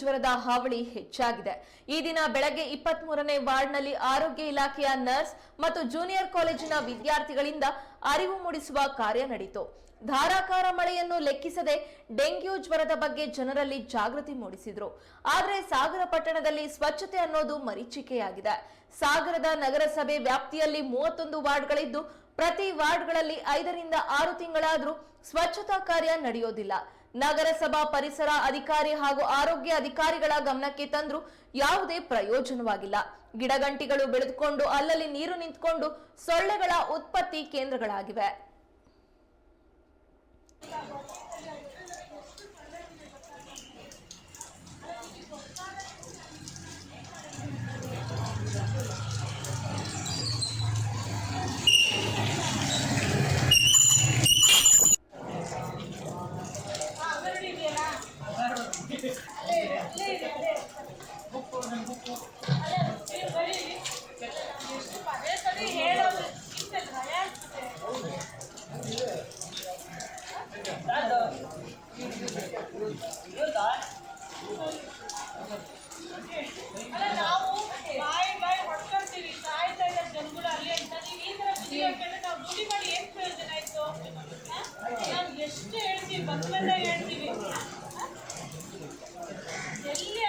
ಜ್ವರದ ಹಾವಳಿ ಹೆಚ್ಚಾಗಿದೆ. ಈ ದಿನ ಬೆಳಗ್ಗೆ ಇಪ್ಪತ್ತ್ ಮೂರನೇ ವಾರ್ಡ್ನಲ್ಲಿ ಆರೋಗ್ಯ ಇಲಾಖೆಯ ನರ್ಸ್ ಮತ್ತು ಜೂನಿಯರ್ ಕಾಲೇಜಿನ ವಿದ್ಯಾರ್ಥಿಗಳಿಂದ ಅರಿವು ಮೂಡಿಸುವ ಕಾರ್ಯ ನಡೆಯಿತು ಧಾರಾಕಾರ ಮಳೆಯನ್ನು ಲೆಕ್ಕಿಸದೆ ಡೆಂಗ್ಯೂ ಜ್ವರದ ಬಗ್ಗೆ ಜನರಲ್ಲಿ ಜಾಗೃತಿ ಮೂಡಿಸಿದ್ರು. ಆದರೆ ಸಾಗರ ಪಟ್ಟಣದಲ್ಲಿ ಸ್ವಚ್ಛತೆ ಅನ್ನೋದು ಮರೀಚಿಕೆಯಾಗಿದೆ. ಸಾಗರದ ನಗರಸಭೆ ವ್ಯಾಪ್ತಿಯಲ್ಲಿ ಮೂವತ್ತೊಂದು ವಾರ್ಡ್ಗಳಿದ್ದು, ಪ್ರತಿ ವಾರ್ಡ್ಗಳಲ್ಲಿ ಐದರಿಂದ ಆರು ತಿಂಗಳಾದರೂ ಸ್ವಚ್ಛತಾ ಕಾರ್ಯ ನಡೆಯೋದಿಲ್ಲ. ನಗರಸಭಾ ಪರಿಸರ ಅಧಿಕಾರಿ ಹಾಗೂ ಆರೋಗ್ಯ ಅಧಿಕಾರಿಗಳ ಗಮನಕ್ಕೆ ತಂದ್ರು ಯಾವುದೇ ಪ್ರಯೋಜನವಾಗಿಲ್ಲ. ಗಿಡಗಂಟಿಗಳು ಬೆಳೆದುಕೊಂಡು ಅಲ್ಲಲ್ಲಿ ನೀರು ನಿಂತ್ಕೊಂಡು ಸೊಳ್ಳೆಗಳ ಉತ್ಪತ್ತಿ ಕೇಂದ್ರಗಳಾಗಿವೆ. ಮಾಡಿ, ಏನು ಪ್ರಯೋಜನ ಆಯಿತು? ನಾವು ಎಷ್ಟು ಹೇಳ್ತೀವಿ ಬಂದಾಗ ಹೇಳ್ತೀವಿ?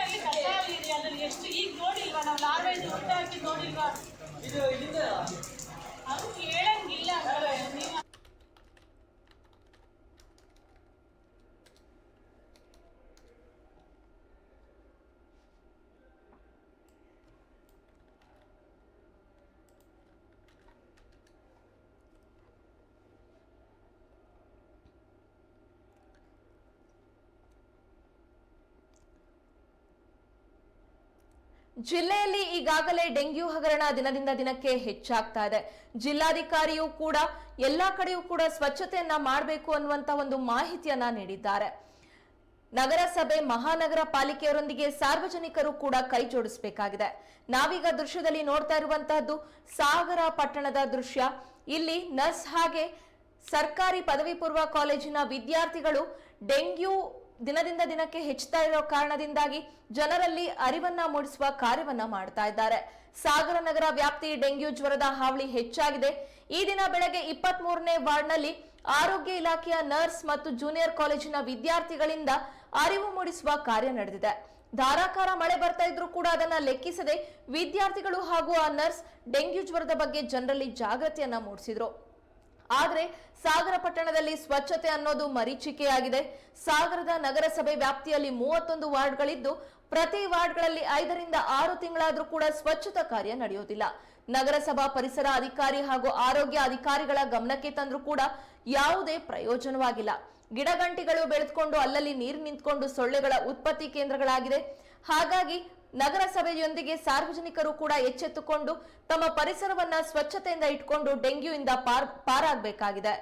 ಎಲ್ಲಿ ಕಸ ಇದೆ ಅದ್ರಲ್ಲಿ ಎಷ್ಟು, ಈಗ ನೋಡಿಲ್ವಾ, ನಾವು ಲಾರ್ವೇಜ್ ಊಟ ಹಾಕಿ ನೋಡಿಲ್ವಾ? ಅದು ಜಿಲ್ಲೆಯಲ್ಲಿ ಈಗಾಗಲೇ ಡೆಂಗ್ಯೂ ಹಗರಣ ದಿನದಿಂದ ದಿನಕ್ಕೆ ಹೆಚ್ಚಾಗ್ತಾ ಇದೆ. ಜಿಲ್ಲಾಧಿಕಾರಿಯೂ ಕೂಡ ಎಲ್ಲಾ ಕಡೆಯೂ ಕೂಡ ಸ್ವಚ್ಛತೆಯನ್ನ ಮಾಡಬೇಕು ಅನ್ನುವಂತ ಒಂದು ಮಾಹಿತಿಯನ್ನ ನೀಡಿದ್ದಾರೆ. ನಗರಸಭೆ ಮಹಾನಗರ ಪಾಲಿಕೆಯವರೊಂದಿಗೆ ಸಾರ್ವಜನಿಕರು ಕೂಡ ಕೈ ಜೋಡಿಸಬೇಕಾಗಿದೆ. ನಾವೀಗ ದೃಶ್ಯದಲ್ಲಿ ನೋಡ್ತಾ ಇರುವಂತಹದ್ದು ಸಾಗರ ಪಟ್ಟಣದ ದೃಶ್ಯ. ಇಲ್ಲಿ ನರ್ಸ್ ಹಾಗೆ ಸರ್ಕಾರಿ ಪದವಿ ಪೂರ್ವ ಕಾಲೇಜಿನ ವಿದ್ಯಾರ್ಥಿಗಳು ಡೆಂಗ್ಯೂ ದಿನದಿಂದ ದಿನಕ್ಕೆ ಹೆಚ್ಚುತ್ತಾ ಇರೋ ಕಾರಣದಿಂದಾಗಿ ಜನರಲ್ಲಿ ಅರಿವನ್ನ ಮೂಡಿಸುವ ಕಾರ್ಯವನ್ನ ಮಾಡ್ತಾ ಇದ್ದಾರೆ. ಸಾಗರ ನಗರ ವ್ಯಾಪ್ತಿ ಡೆಂಗ್ಯೂ ಜ್ವರದ ಹಾವಳಿ ಹೆಚ್ಚಾಗಿದೆ. ಈ ದಿನ ಬೆಳಗ್ಗೆ ಇಪ್ಪತ್ತ್ ಮೂರನೇ ವಾರ್ಡ್ನಲ್ಲಿ ಆರೋಗ್ಯ ಇಲಾಖೆಯ ನರ್ಸ್ ಮತ್ತು ಜೂನಿಯರ್ ಕಾಲೇಜಿನ ವಿದ್ಯಾರ್ಥಿಗಳಿಂದ ಅರಿವು ಮೂಡಿಸುವ ಕಾರ್ಯ ನಡೆದಿದೆ. ಧಾರಾಕಾರ ಮಳೆ ಬರ್ತಾ ಇದ್ರೂ ಕೂಡ ಅದನ್ನ ಲೆಕ್ಕಿಸದೆ ವಿದ್ಯಾರ್ಥಿಗಳು ಹಾಗೂ ಆ ನರ್ಸ್ ಡೆಂಗ್ಯೂ ಜ್ವರದ ಬಗ್ಗೆ ಜನರಲ್ಲಿ ಜಾಗೃತಿಯನ್ನ ಮೂಡಿಸಿದ್ರು. ಆದ್ರೆ ಸಾಗರ ಪಟ್ಟಣದಲ್ಲಿ ಸ್ವಚ್ಛತೆ ಅನ್ನೋದು ಮರೀಚಿಕೆಯಾಗಿದೆ. ಸಾಗರದ ನಗರಸಭೆ ವ್ಯಾಪ್ತಿಯಲ್ಲಿ ಮೂವತ್ತೊಂದು ವಾರ್ಡ್ಗಳಿದ್ದು, ಪ್ರತಿ ವಾರ್ಡ್ಗಳಲ್ಲಿ ಐದರಿಂದ ಆರು ತಿಂಗಳಾದ್ರೂ ಕೂಡ ಸ್ವಚ್ಛತಾ ಕಾರ್ಯ ನಡೆಯೋದಿಲ್ಲ. ನಗರಸಭಾ ಪರಿಸರ ಅಧಿಕಾರಿ ಹಾಗೂ ಆರೋಗ್ಯ ಅಧಿಕಾರಿಗಳ ಗಮನಕ್ಕೆ ತಂದ್ರೂ ಕೂಡ ಯಾವುದೇ ಪ್ರಯೋಜನವಾಗಿಲ್ಲ. ಗಿಡಗಂಟಿಗಳು ಬೆಳೆದುಕೊಂಡು ಅಲ್ಲಲ್ಲಿ ನೀರು ನಿಂತ್ಕೊಂಡು ಸೊಳ್ಳೆಗಳ ಉತ್ಪತ್ತಿ ಕೇಂದ್ರಗಳಾಗಿದೆ. ಹಾಗಾಗಿ ನಗರಸಭೆಯೊಂದಿಗೆ ಸಾರ್ವಜನಿಕರು ಕೂಡ ಎಚ್ಚೆತ್ತುಕೊಂಡು ತಮ್ಮ ಪರಿಸರವನ್ನ ಸ್ವಚ್ಛತೆಯಿಂದ ಇಟ್ಕೊಂಡು ಡೆಂಗ್ಯೂಯಿಂದ ಪಾರ್ ಪಾರಾಗಬೇಕಾಗಿದೆ.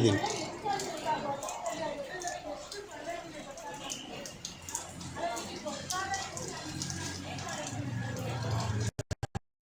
si